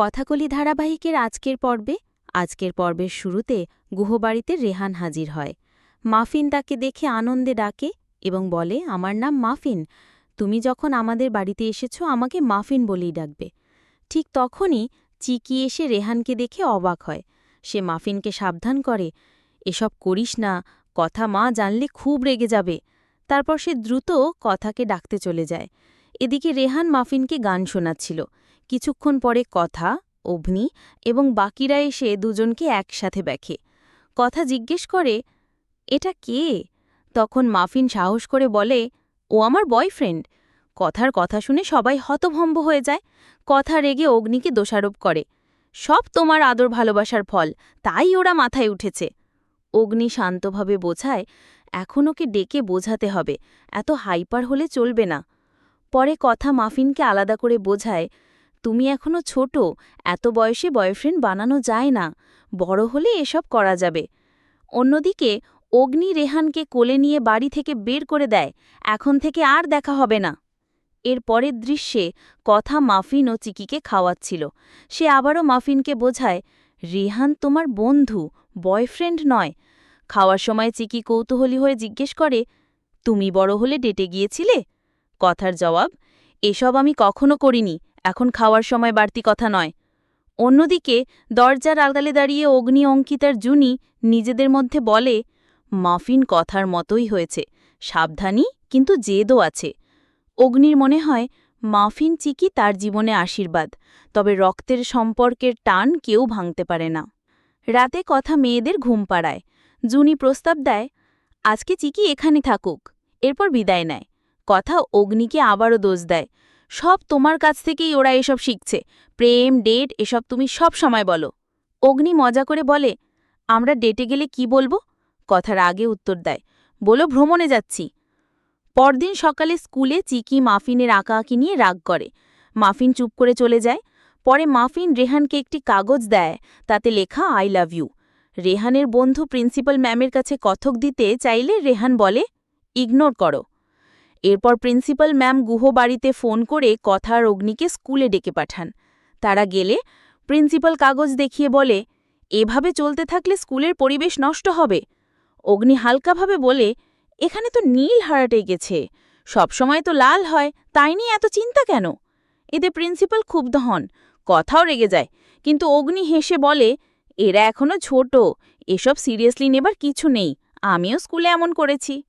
কথাকলি ধারাবাহিকের আজকের পর্বে, আজকের পর্বের শুরুতে গুহবাড়িতে রেহান হাজির হয়। মাফিন তাকে দেখে আনন্দে ডাকে এবং বলে, আমার নাম মাফিন। তুমি যখন আমাদের বাড়িতে এসেছ, আমাকে মাফিন বলেই ডাকবে ঠিক তখনই চিকি এসে রেহানকে দেখে অবাক হয়। সে মাফিনকে সাবধান করে, এসব করিস না, কথা মা জানলে খুব রেগে যাবে তারপর সে দ্রুত কথাকে ডাকতে চলে যায়। এদিকে রেহান মাফিনকে গান শোনাচ্ছিল। কিছুক্ষণ পরে কথা, অগ্নি এবং বাকিরা এসে দুজনকে একসাথে দেখে। কথা জিজ্ঞেস করে, এটা কে? তখন মাফিন সাহস করে বলে, ও আমার বয়ফ্রেন্ড। কথার কথা শুনে সবাই হতভম্ব হয়ে যায়। কথা রেগে অগ্নিকে দোষারোপ করে, সব তোমার আদর ভালোবাসার ফল, তাই ওরা মাথায় উঠেছে। অগ্নি শান্তভাবে বোঝায়, এখন ওকে ডেকে বোঝাতে হবে, এত হাইপার হলে চলবে না। পরে কথা মাফিনকে আলাদা করে বোঝায় তুমি এখনও ছোট, এত বয়সে বয়ফ্রেন্ড বানানো যায় না, বড় হলে এসব করা যাবে। অন্যদিকে, অগ্নি রেহানকে কোলে নিয়ে বাড়ি থেকে বের করে দেয়, এখন থেকে আর দেখা হবে না। এর পরের দৃশ্যে কথা মাফিন ও চিকিকে খাওয়াচ্ছিল। সে আবারও মাফিনকে বোঝায়, রেহান তোমার বন্ধু, বয়ফ্রেন্ড নয়। খাওয়ার সময় চিকি কৌতূহলী হয়ে জিজ্ঞেস করে, তুমি বড় হলে ডেটে গিয়েছিলে? কথার জবাব, এসব আমি কখনো করিনি। এখন খাওয়ার সময় বাড়তি কথা নয়। অন্যদিকে, দরজার আলগালে দাঁড়িয়ে অগ্নি অঙ্কিতার জুনি নিজেদের মধ্যে বলে, মাফিন কথার মতোই হয়েছে। সাবধানী কিন্তু জেদও আছে অগ্নির মনে হয়, মাফিন চিকি তার জীবনে আশীর্বাদ, তবে রক্তের সম্পর্কের টান কেউ ভাঙতে পারে না রাতে কথা মেয়েদের ঘুম পাড়ায়। জুনি প্রস্তাব দেয়, আজকে চিকি এখানে থাকুক, এরপর বিদায় নেয়। কথা অগ্নিকে আবারও দোষ দেয়। সব তোমার কাছ থেকেই ওরা এসব শিখছে। প্রেম, ডেট, এসব তুমি সব সময় বলো। অগ্নি মজা করে বলে, আমরা ডেটে গেলে কি বলব? কথার আগে উত্তর দেয়, বলো ভ্রমণে যাচ্ছি। পরদিন সকালে স্কুলে চিকি মাফিনের আঁকাআঁকি নিয়ে রাগ করে। মাফিন চুপ করে চলে যায়। পরে মাফিন রেহানকে একটি কাগজ দেয়, তাতে লেখা, আই লাভ ইউ। রেহানের বন্ধু প্রিন্সিপাল ম্যামের কাছে কথক দিতে চাইলে রেহান বলে, ইগনোর করো। এরপর প্রিন্সিপাল ম্যাম গুহ বাড়িতে ফোন করে কথার অগ্নিকে স্কুলে ডেকে পাঠান। তারা গেলে প্রিন্সিপাল কাগজ দেখিয়ে বলে, এভাবে চলতে থাকলে স্কুলের পরিবেশ নষ্ট হবে। অগ্নি হালকাভাবে বলে, এখানে তো নীল হারাটে গেছে। সবসময় তো লাল হয়, তাই নিয়ে এত চিন্তা কেন? এতে প্রিন্সিপাল ক্ষুব্ধ হন, কথাও রেগে যায়, কিন্তু অগ্নি হেসে বলে, এরা এখনও ছোট, এসব সিরিয়াসলি নেবার কিছু নেই, আমিও স্কুলে এমন করেছি।